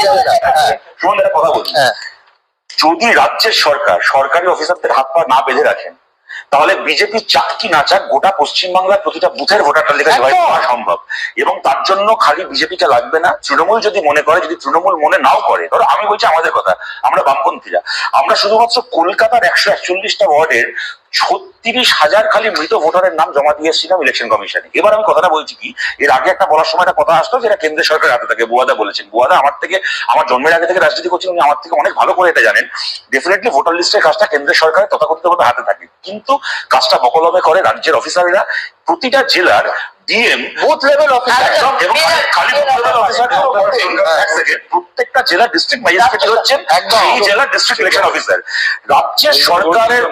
একটা কথা হ্যাঁ। যদি রাজ্যের সরকার সরকারি অফিসারদের হাত পা না বেঁধে রাখেন তাহলে বিজেপি চাক কি না চাক গোটা পশ্চিমবাংলার প্রতিটা বুথের ভোটার তালিকা জয়। করা সম্ভব। এবং তার জন্য খালি বিজেপিটা লাগবে না। তৃণমূল যদি মনে করে যদি তৃণমূল মনে নাও করে ধরো আমি বলছি আমাদের কথা আমরা বামপন্থীরা আমরা শুধুমাত্র কলকাতার একশো একচল্লিশটা ওয়ার্ডের ছত্রিশ হাজার খালি মৃত ভোটারের নাম জমা দিয়ে এসেছিলাম ইলেকশন কমিশনে এবার আমি কথাটা বলছি কি, এর আগে একটা বলার সময় একটা কথা আসতো যেটা কেন্দ্রের সরকারের হাতে থাকে, বুয়াদা বলেছেন। বুয়াদা, আমার থেকে, আমার জন্মের আগে থেকে রাজনীতি করছেন, উনি আমার থেকে অনেক ভালো করে এটা জানেন। ডেফিনেটলি ভোটার লিস্টের কাজটা কেন্দ্রের সরকারের তথাকথিত হাতে থাকে। কিন্তু কাজটা বকলমে করে রাজ্যের অফিসাররা প্রতিটা জেলার ডিএম বুথ লেভেল অফিসার এবং খালি বুথ লেভেল অফিসার প্রত্যেকটা জেলা ডিস্ট্রিক্ট ম্যাজিস্ট্রেট হচ্ছেন। সেই জেলার ডিস্ট্রিক্ট ইলেকশন অফিসার রাজ্যের সরকারের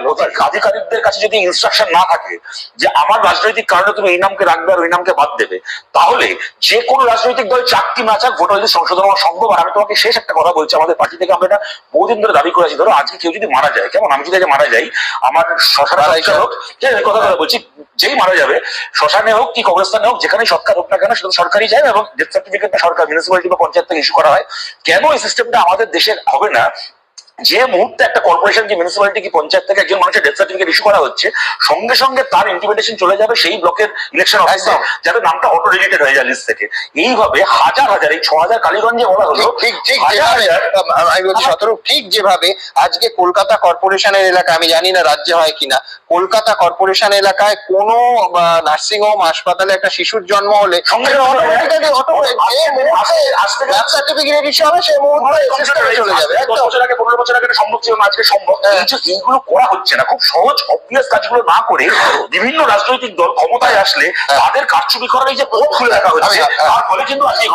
আধিকারিকদের কাছে যদি ইনস্ট্রাকশন না থাকে যে আমার রাজনৈতিক কারণে তুমি এই নামকে রাখবে আর ওই নামকে বাদ দেবে তাহলে যে কোনো রাজনৈতিক দল চাকরি না চাক ভোটার লিস্ট সংশোধন হওয়া সম্ভব আর আমি তোমাকে শেষ একটা কথা বলছি আমাদের পার্টি থেকে আমরা এটা বহুদিন ধরে দাবি করেছি ধরো আজকে কেউ যদি মারা যায় কেমন? আমি যদি আজকে মারা যাই আমার এই কথা কথা বলছি যেই মারা যাবে শ্মশানে হোক কি কবরস্থানে হোক যেখানে সরকার হোক না কেন, সেটা সরকারি যায় এবং ডেথ সার্টিফিকেটটা সরকার মিউনিসিপালিটি বা পঞ্চায়েত থেকে ইস্যু করা হয়। কেন এই সিস্টেমটা আমাদের দেশে হবে না? যে মুহূর্তে একটা কর্পোরেশন কি মিউনিসিপালিটি কি পঞ্চায়েত থেকে একজন মানুষের ডেথ সার্টিফিকেট ইস্যু করা হচ্ছে সঙ্গে সঙ্গে তার ইন্টিমেটেশন চলে যাবে সেই ব্লকের ইলেকশন অফিসে যাতে নামটা অটো রিলেটেড হয়ে যায় লিস্ট থেকে। এইভাবে হাজার হাজার এই ছ হাজার কালীগঞ্জে বলা হলো ঠিক ঠিক যেভাবে আমি বলছি শতরূপ ঠিক যেভাবে আজকে কলকাতা কর্পোরেশনের এলাকা আমি জানি না রাজ্যে হয় কিনা কলকাতা কর্পোরেশন এলাকায় কোনো নার্সিং হোম হাসপাতালে একটা শিশুর জন্ম হলে সঙ্গে সেটা সঙ্গে automatically auto- আসবে, যে মুহূর্তে আসবে, birth certificate issue হবে, সেই মুহূর্তে চলে যাবে একদম। বছর আগে সম্ভব ছিল না আজকে সম্ভব। হ্যাঁ। এই যে এইগুলো করা হচ্ছে না। খুব সহজ অবভিয়াস কাজগুলো না করে বিভিন্ন রাজনৈতিক দল ক্ষমতায় আসলে হ্যাঁ। তাদের কারচুপি করার এই যে পথ খুলে রাখা হচ্ছে হ্যাঁ। তার ফলে কিন্তু আজকে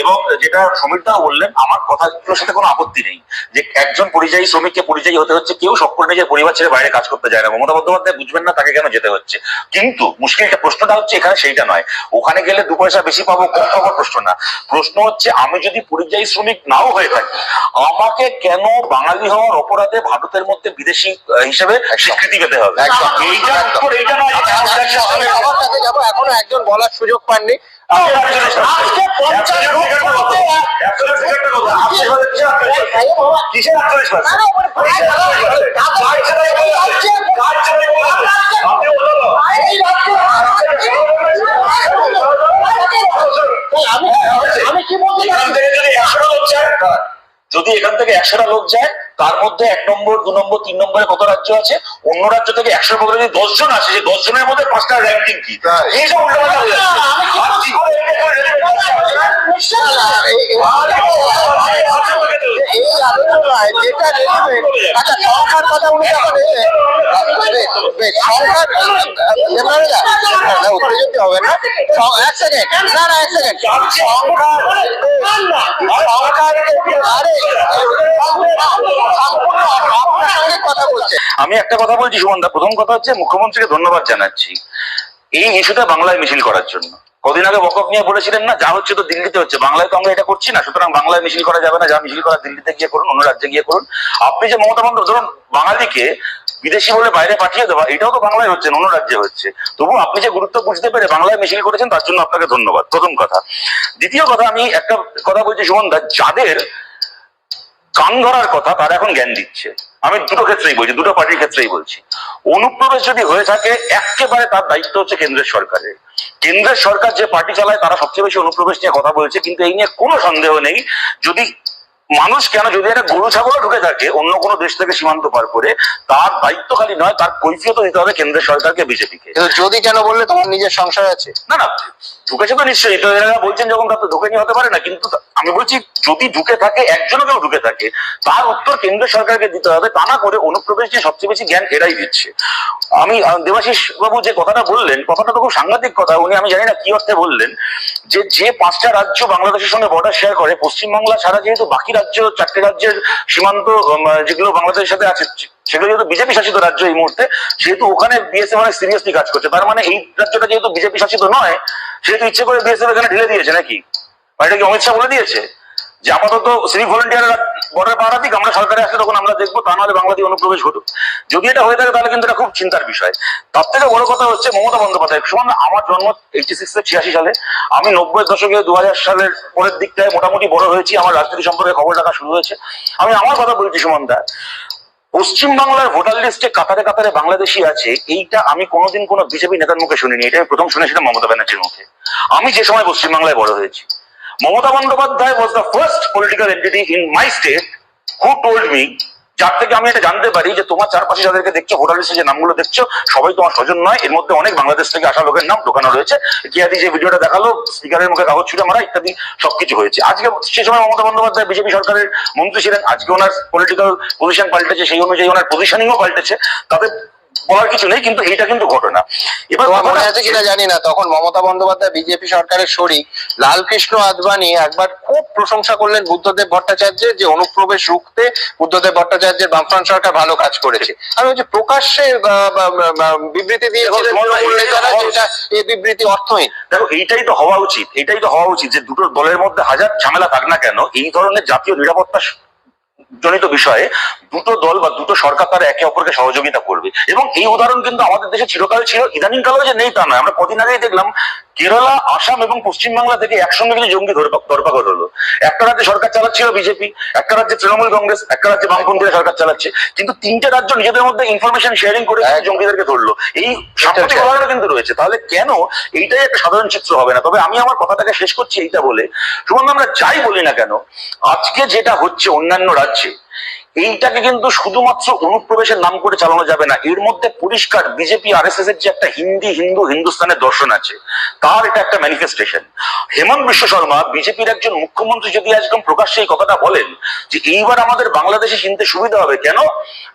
এবং যেটা সমীর দা বললেন আমার কথাগুলোর সাথে কোনো আপত্তি নেই যে একজন পরিযায়ী শ্রমিককে পরিযায়ী হতে হচ্ছে কেউ সব করে নিজের পরিবার ছেড়ে বাইরে কাজ করতে যায় না। মমতা বন্দ্যোপাধ্যায় বুঝবেন না তাকে কেন যেতে হচ্ছে। কিন্তু মুশকিলটা প্রশ্নটা হচ্ছে এখানে সেইটা নয়। ওখানে গেলে দু পয়সা বেশি পাবো কম পাবো প্রশ্ন না। প্রশ্ন হচ্ছে আমি যদি পরিযায়ী শ্রমিক নাও হয়ে থাকি আমাকে কেন বাঙালি হওয়ার অপরাধে ভারতের মধ্যে বিদেশি হিসেবে স্বীকৃতি পেতে হবে? এখনও একজন বলার সুযোগ পাননি। কিসের আত্মবিশ্বাস? কিসের আটচল্লিশ পার্সেন্ট আমি কি বলছি এখান থেকে যদি একশোটা লোক যায় যদি এখান থেকে একশোটা লোক যায়, তার মধ্যে এক নম্বর, দু নম্বর, তিন নম্বরে কত রাজ্য আছে? অন্য রাজ্য থেকে একশোর মধ্যে যদি দশ জন আসে সেই দশ জনের মধ্যে পাঁচটা র্যাঙ্কিং কি তাই। এই সব উল্টোপাল্টা হয়ে যাচ্ছে। আর কি করে এটা করে এই আলোচনায় যেটা relevant, আচ্ছা সংখ্যার কথা উনি যখন সংখ্যার উত্তেজিত হবে না এক সেকেন্ড না না এক সেকেন্ড আমি একটা কথা বলছি সুমনদা প্রথম কথা হচ্ছে মুখ্যমন্ত্রীকে ধন্যবাদ জানাচ্ছি। এই ইস্যুটা বাংলায় মিছিল করার জন্য। কদিন আগে বকক নিয়ে বলেছিলেন না, যা হচ্ছে তো দিল্লিতে হচ্ছে, বাংলায় তো আমরা এটা করছি না, সুতরাং বাংলায় মিছিল করা যাবে না, যা মিছিল করা দিল্লিতে গিয়ে করুন, অন্য রাজ্যে গিয়ে করুন। আপনি যে মমতা বন্দ্যোপাধ্যায় ধরুন বাঙালিকে বিদেশি বলে বাইরে পাঠিয়ে দেওয়া, এটাও তো বাংলায় হচ্ছে অন্য রাজ্যে হচ্ছে। তবু আপনি যে গুরুত্ব বুঝতে পেরে বাংলায় মিছিল করেছেন, তার জন্য আপনাকে ধন্যবাদ। প্রথম কথা। দ্বিতীয় কথা, আমি একটা কথা বলছি সুমনদা যাদের কান ধরার কথা তারা এখন জ্ঞান দিচ্ছে। আমি দুটো ক্ষেত্রেই বলছি, দুটো পার্টির ক্ষেত্রেই বলছি। অনুপ্রবেশ যদি হয়ে থাকে, একেবারে তার দায়িত্ব হচ্ছে কেন্দ্রের সরকারের। কেন্দ্রের সরকার যে পার্টি চালায়, তারা সবচেয়ে বেশি অনুপ্রবেশ নিয়ে কথা বলছে, কিন্তু এই নিয়ে কোনো সন্দেহ নেই। যদি মানুষ কেন যদি একটা গরু ছাগলও ঢুকে থাকে অন্য কোনো দেশ থেকে সীমান্ত পার করে তার দায়িত্ব খালি নয় তার কৈফিয়ত দিতে হবে কেন্দ্রের সরকারকে বিজেপিকে। কিন্তু যদি কেন বললে তোমার নিজের সংশয় আছে। না না ঢুকেছে তো নিশ্চয়ই তো এরা বলছেন যখন তার তো ঢুকে নিয়ে হতে পারে না কিন্তু আমি বলছি যদি ঢুকে থাকে একজনও কেউ ঢুকে থাকে তার উত্তর কেন্দ্র সরকারকে দিতে হবে তা না করে অনুপ্রবেশ যে সবচেয়ে বেশি জ্ঞান এরাই দিচ্ছে। আমি দেবাশিস বাবু যে কথাটা বললেন কথাটা তো খুব সাংঘাতিক কথা উনি আমি জানি না কি অর্থে বললেন যে যে পাঁচটা রাজ্য বাংলাদেশের সঙ্গে বর্ডার শেয়ার করে পশ্চিমবাংলা ছাড়া যেহেতু বাকি রাজ্য, চারটি রাজ্যের সীমান্ত যেগুলো বাংলাদেশের সাথে আছে, সেগুলো যেহেতু বিজেপি শাসিত রাজ্য এই মুহূর্তে, সেহেতু ওখানে বিএসএফ অনেক সিরিয়াসলি কাজ করছে। তার মানে এই রাজ্যটা যেহেতু বিজেপি শাসিত নয়, সেহেতু ইচ্ছে করে বিএসএফ এখানে ঢেলে দিয়েছে নাকি? এটা কি অমিত শাহ বলে দিয়েছে? যে আপাতত সিভিক ভলেন্টিয়াররা বর্ডার পাহারা দিক, আমরা সরকারে আসলে তখন আমরা দেখব, তা নাহলে বাংলাদেশ অনুপ্রবেশ ঘটুক। যদি এটা হয়ে থাকে, তাহলে কিন্তু এটা খুব চিন্তার বিষয়। তার থেকে বড় কথা হচ্ছে মমতা বন্দ্যোপাধ্যায়। সমান, আমার জন্ম এইটি সিক্স ছিয়াশি সালে। আমি নব্বই দশকে দু হাজার সালের পরের দিকটায় মোটামুটি বড় হয়েছি। আমার রাজনীতি সম্পর্কে খবর রাখা শুরু হয়েছে। আমি আমার কথা বলছি, সুমন দা। পশ্চিম বাংলার ভোটার লিস্টে কাতারে কাতারে বাংলাদেশি আছে, এইটা আমি কোনোদিন কোনো বিজেপি নেতার মুখে শুনিনি। এটা আমি প্রথম শুনেছিলাম মমতা ব্যানার্জির মুখে। আমি যে সময় পশ্চিম বাংলায় বড় হয়েছি, Mamata Bandyopadhyay was the first political entity in my state who told me যার থেকে আমি এটা জানতে পারি যে তোমার চারপাশে যাদেরকে দেখছ লিস্টে যে নামগুলো দেখছ, সবাই তোমার স্বজন নয়। এর মধ্যে অনেক বাংলাদেশ থেকে আসা লোকের নাম ঢোকানো রয়েছে। কিয়াদি যে ভিডিওটা দেখাল স্পিকারের মুখে কাগজ ছুটে মারা, ইত্যাদি সবকিছু হয়েছে। আজকে সে সময় মমতা বন্দ্যোপাধ্যায়, বিজেপি সরকারের মন্ত্রী ছিলেন। আজকে ওনার পলিটিক্যাল পজিশন পাল্টেছে, সেই অনুযায়ী ওনার পজিশনিংও পাল্টেছে। তাতে বলার কিছু নেই কিন্তু এইটা কিন্তু ঘটনা। এবার মনে আছে কিনা জানি না তখন মমতা বন্দ্যোপাধ্যায় বিজেপি সরকারের শরিক লালকৃষ্ণ আদবানি একবার খুব প্রশংসা করলেন বুদ্ধদেব ভট্টাচার্যের যে অনুপ্রবেশ রুখতে বুদ্ধদেব ভট্টাচার্যের বামফ্রন্ট সরকার ভালো কাজ করেছে। আমি বলছি প্রকাশ্যে বিবৃতি যেটা এই বিবৃতি অর্থহীন। দেখো এইটাই তো হওয়া উচিত এইটাই তো হওয়া উচিত যে দুটো দলের মধ্যে হাজার ঝামেলা থাক না কেন এই ধরনের জাতীয় নিরাপত্তা জনিত বিষয়ে দুটো দল বা দুটো সরকার তারা একে অপরকে সহযোগিতা করবে। এবং এই উদাহরণ কিন্তু আমাদের দেশে চিরকাল ছিল। ইদানিং কালেও যে নেই তা নয়। আমরা কদিন আগেই দেখলাম কেরালা আসাম এবং পশ্চিমবাংলা থেকে একসঙ্গে কিছু জঙ্গি ধরপাকড় হলো। একটা রাজ্যে সরকার চালাচ্ছিল বিজেপি একটা রাজ্যে তৃণমূল কংগ্রেস একটা রাজ্যে বামপন্থীরা সরকার চালাচ্ছে। কিন্তু তিনটে রাজ্য নিজেদের মধ্যে ইনফরমেশন শেয়ারিং করে জঙ্গিদেরকে ধরলো। এই সাম্প্রতিক ঠিক। কিন্তু রয়েছে। তাহলে কেন এইটাই একটা সাধারণ চিত্র হবে না? তবে আমি আমার কথাটাকে শেষ করছি এইটা বলে। সুমন আমরা যাই বলি না কেন আজকে যেটা হচ্ছে অন্যান্য রাজ্যে এইটাকে কিন্তু শুধুমাত্র অনুপ্রবেশের নাম করে চালানো যাবে না। এর মধ্যে পরিষ্কার বিজেপি আর এস যে একটা হিন্দি, হিন্দু, হিন্দুস্তানের দর্শন আছে, তার এটা একটা ম্যানিফেস্টেশন হেমন্ত বিশ্ব শর্মা বিজেপির একজন মুখ্যমন্ত্রী যদি একদম প্রকাশ্যে এই কথাটা বলেন যে এইবার আমাদের বাংলাদেশে চিনতে সুবিধা হবে, কেন?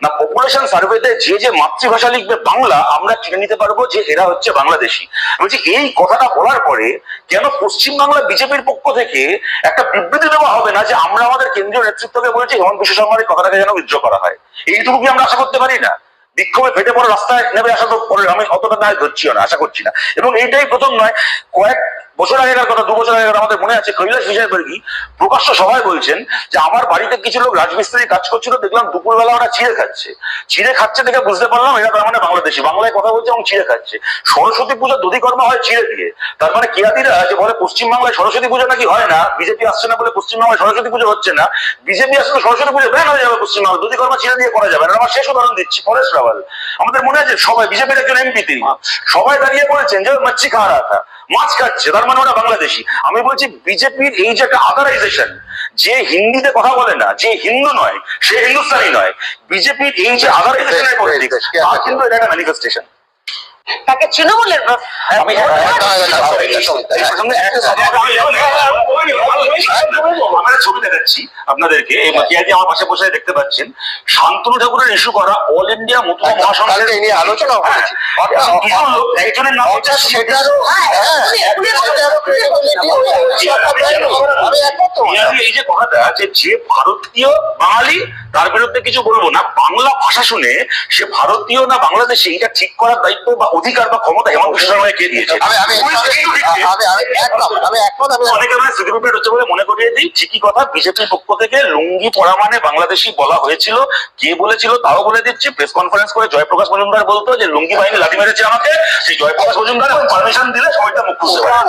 না পপুলেশন সার্ভেতে যে যে মাতৃভাষা লিখবে বাংলা, আমরা চিনে নিতে পারব যে এরা হচ্ছে বাংলাদেশি। বলছি, এই কথাটা বলার পরে কেন পশ্চিমবাংলা বিজেপির পক্ষ থেকে একটা বিবৃতি দেওয়া হবে না যে আমরা আমাদের কেন্দ্রীয় নেতৃত্বকে বলেছি হেমন্ত বিশ্ব শর্মার এই কথাটাকে যেন উজ্জ্ব করা হয়। এইটুকু কি আমরা আশা করতে পারি না? বিক্ষোভে ফেটে পড়ে রাস্তায় নেমে আসা তো আমি অতটা দায় ধরছিও না, আশা করছি না। এবং এইটাই প্রথম নয়, কয়েক বছর আগেকার কথা, দু বছর আগেকার আমাদের মনে আছে, কৈলাস বিজয়বর্গী প্রকাশ্য সবাই বলছেন যে, আমার বাড়িতে কিছু লোক রাজমিস্ত্রি কাজ করছিল, দেখলাম দুপুরবেলা ওরা চিড়ে খাচ্ছে। চিড়ে খাচ্ছে দেখে বুঝতে পারলাম এরা তার মানে বাংলাদেশি। বাংলায় কথা বলছে এবং চিড়ে খাচ্ছে। সরস্বতী পুজো দধিকর্ম হয় চিড়ে দিয়ে। তার মানে কিয়াদিরা যে বলে পশ্চিমবাংলায় সরস্বতী পুজো নাকি হয় না? বিজেপি আসছে না বলে পশ্চিমবাংলায় সরস্বতী পুজো হচ্ছে না। বিজেপি আসলে সরস্বতী পুজো ব্যান হয়ে যাবে পশ্চিমবাংলা দধিকর্ম চিড়ে দিয়ে করা যাবে না। আমার শেষ উদাহরণ দিচ্ছি, পরেশ রাওয়াল। আমাদের মনে আছে সবাই, বিজেপির একজন এমপি তিনি। সবাই দাঁড়িয়ে পড়েছেন যে মাছি খাওয়া রাখা মাছ খাচ্ছে তার মানে ওরা বাংলাদেশি। আমি বলছি বিজেপির এই যে একটা আদারাইজেশন যে হিন্দিতে কথা বলে না যে হিন্দু নয় সে হিন্দুস্তানি নয় বিজেপির এই যে আদারাইজেশনের পলিটিক্স তার কিন্তু এটা একটা ম্যানিফেস্টেশন তাকে তৃণমূলের আমি ছবি দেখাচ্ছি আপনাদেরকে। এই মাতিয়াজি আমার পাশে বসে দেখতে পাচ্ছেন। শান্তনু ঠাকুরের ইস্যু করা অল ইন্ডিয়া মুতুমা মহাসংঘের এই নিয়ে আলোচনাও করেছি অর্থাৎ কিছু লোক একজনের নাম হচ্ছে অর্থাৎ সেটারও হ্যাঁ, সেটারও credibility ওই সরকার দেয়নি। আমি একমত তোমার সাথে। পিয়াজি এই যে কথাটা যে যে ভারতীয় বাঙালি তার বিরুদ্ধে কিছু বলব না। বাংলা ভাষা শুনে সে ভারতীয় না বাংলাদেশি এটা ঠিক করার দায়িত্ব বা অধিকার বা ক্ষমতা হেমন্ত শর্মাকে কে দিয়েছে মনে করিয়ে দিই ঠিকই কথা বিজেপির পক্ষ থেকে লুঙ্গি পরা মানে বাংলাদেশি বলা হয়েছিল কে বলেছিল তাও বলে দিচ্ছি প্রেস কনফারেন্স করে জয়প্রকাশ মজুমদার বলতো যে লুঙ্গি বাহিনী লাঠি মেরেছে আমাকে সেই জয়প্রকাশ মজুমদার পারমিশন দিলে সময়টা মুখ খুলতে পারে